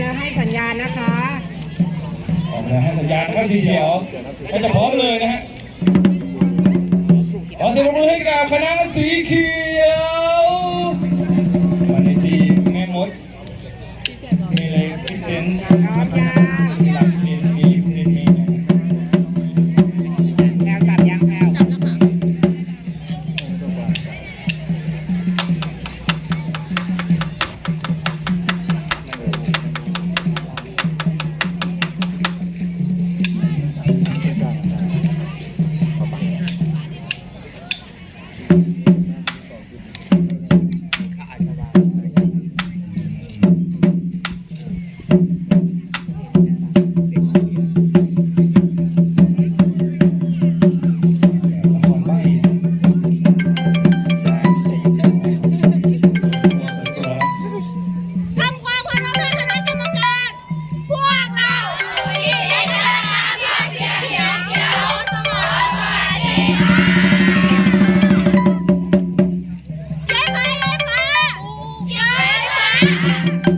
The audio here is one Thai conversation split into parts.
เรือให้สัญญาณนะคะออกเรือให้สัญญาณก็ทีเดียวก็จะพร้อมเลยนะฮะขอเสียงปรบมือให้กับคณะสีเขียว thank you.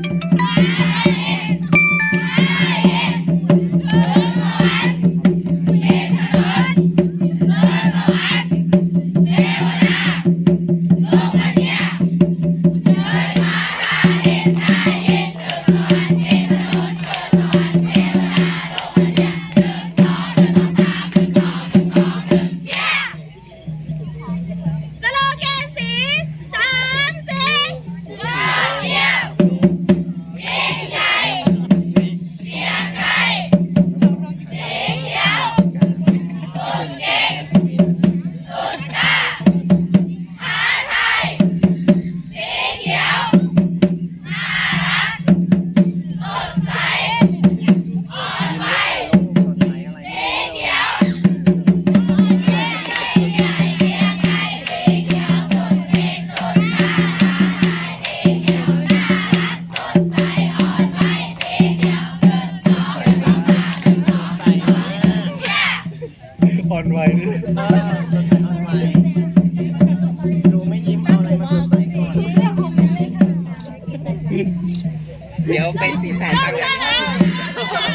สีแสันจังเลย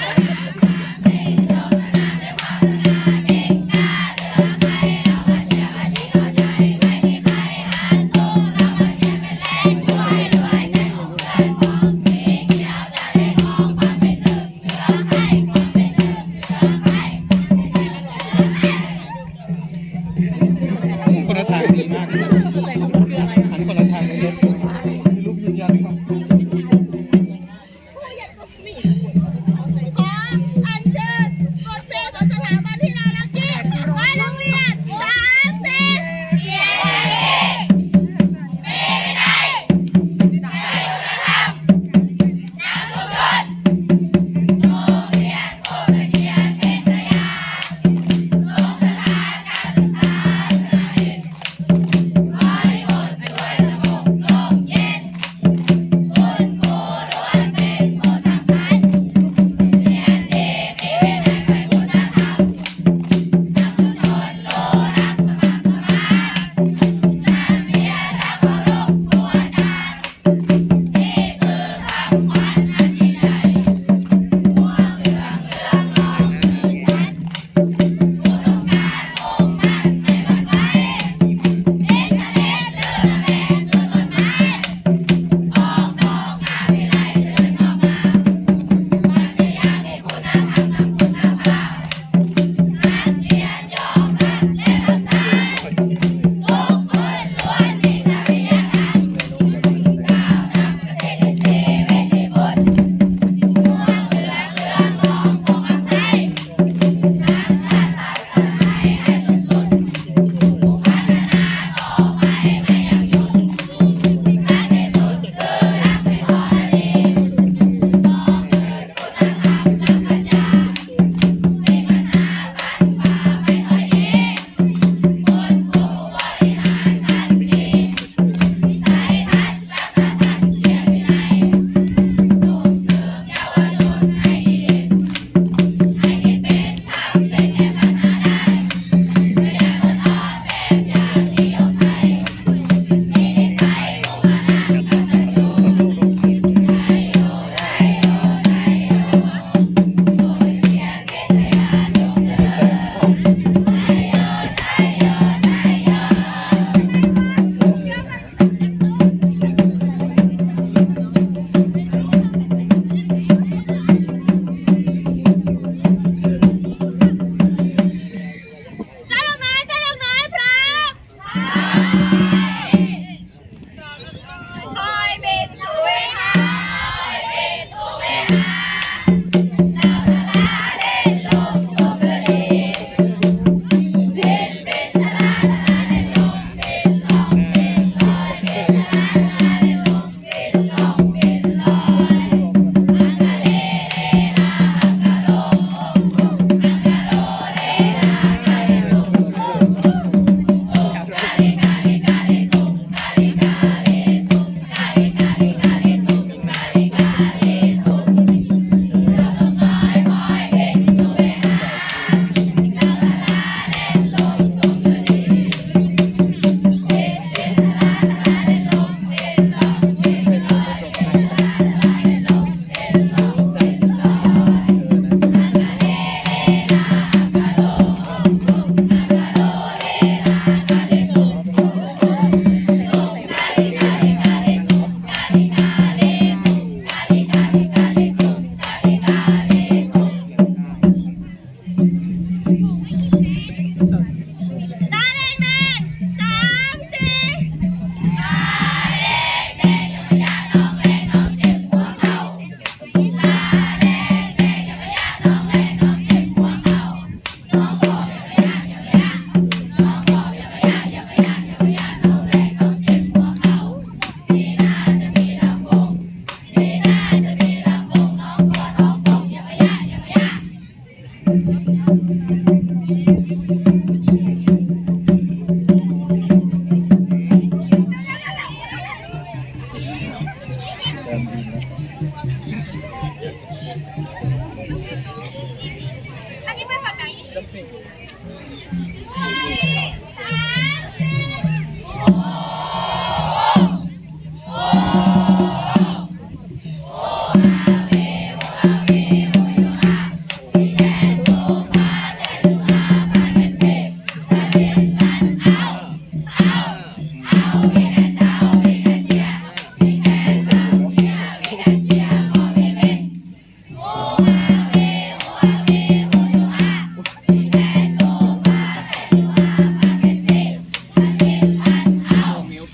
Alguém vai pagar isso?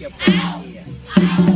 your body.